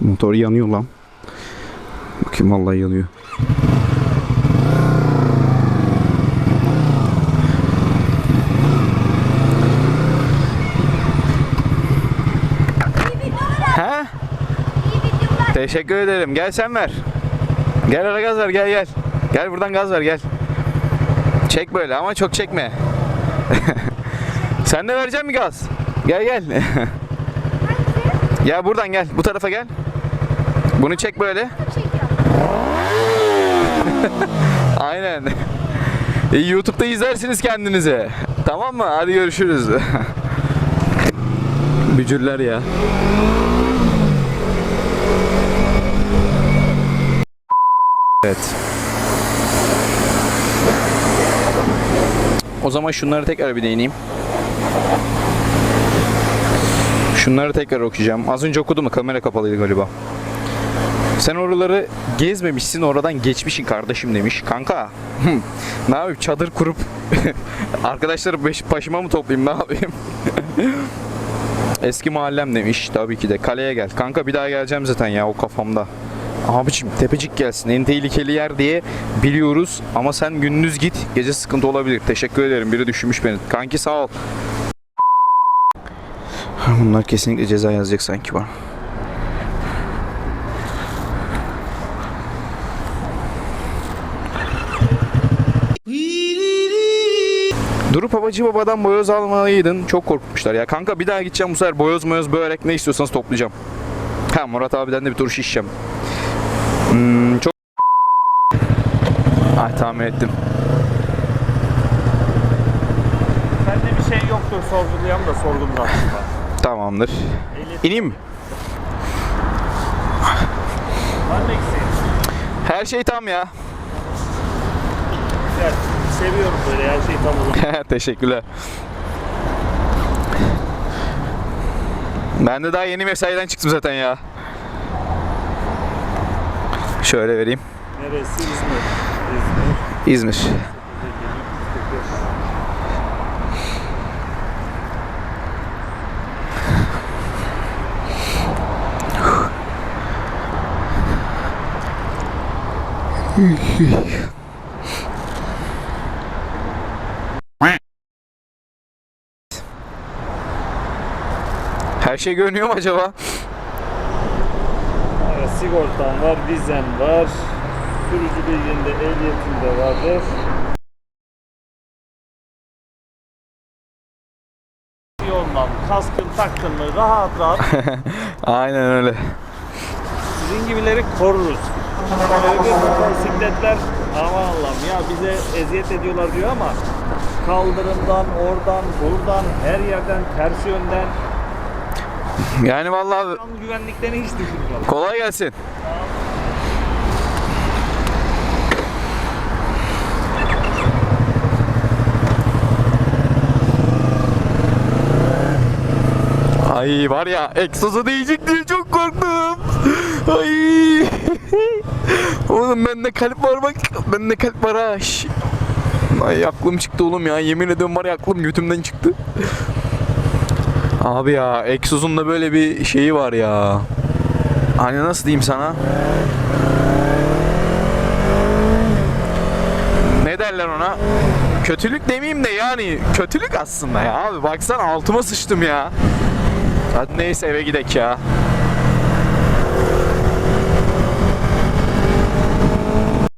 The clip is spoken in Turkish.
Motor yanıyor lan. Bakayım vallahi yanıyor. He? Teşekkür ederim. Gel sen ver. Gel ara gaz ver gel gel. Gel buradan gaz ver gel. Çek böyle ama çok çekme. sen de vereceksin mi gaz? Gel gel. gel buradan gel. Bu tarafa gel. Bunu çek böyle. Aynen. YouTube'da izlersiniz kendinize. Tamam mı? Hadi görüşürüz. Bücürler ya. Evet. O zaman şunları tekrar bir değineyim. Şunları tekrar okuyacağım. Az önce okudum mu? Kamera kapalıydı galiba. Sen oraları gezmemişsin, oradan geçmişsin kardeşim demiş. Kanka, ne yapayım? Çadır kurup arkadaşları başıma mı toplayayım, ne yapayım? Eski mahallem demiş tabii ki de. Kaleye gel. Kanka bir daha geleceğim zaten ya o kafamda. Abicim tepecik gelsin. En tehlikeli yer diye biliyoruz. Ama sen gündüz git. Gece sıkıntı olabilir. Teşekkür ederim. Biri düşünmüş beni. Kanki sağ ol. Bunlar kesinlikle ceza yazacak sanki bana. Durup Havacı Baba'dan boyoz almalıydın. Çok korkmuşlar ya. Kanka bir daha gideceğim bu sefer boyoz moyoz börek ne istiyorsanız toplayacağım. Ha Murat abiden de bir tur şişeceğim. Hmm, çok... Ay tahmin ettim. Sende bir şey yoktur sorgulayan da sordum da aslında. Tamamdır. Ehliyet İneyim mi? var mı eksiğin? Her şey tam ya. Güzel. Seviyorum böyle her şey tam olur. Teşekkürler. Ben de daha yeni mesaiden çıktım zaten ya. Şöyle vereyim. Neresi? İzmir. İzmir. İzmir. Her şey görünüyor mu acaba? Sigortan var, vizen var. Sürücü bilginde, ehliyetinde vardır. Yoldan kaskın taktın mı rahat rahat Aynen öyle. sizin gibileri koruruz. Öbür motosikletler aman Allah'ım ya bize eziyet ediyorlar diyor ama kaldırımdan, oradan, buradan, her yerden, ters yönden Yani vallahi Tam güvenliklerini hiç düşünmüyorlar. kolay gelsin. Ay var ya egzozu değecek diye çok korktum. Ay. Oğlum bende kalp var bak. Bende kalp var ha. Şş. Ay aklım çıktı oğlum ya. Yemin ediyorum var ya aklım götümden çıktı. Abi ya egzozun da böyle bir şeyi var ya. Hani nasıl diyeyim sana? Ne derler ona? Kötülük demeyeyim de yani kötülük aslında ya abi baksana altıma sıçtım ya. Hadi neyse eve gidek ya.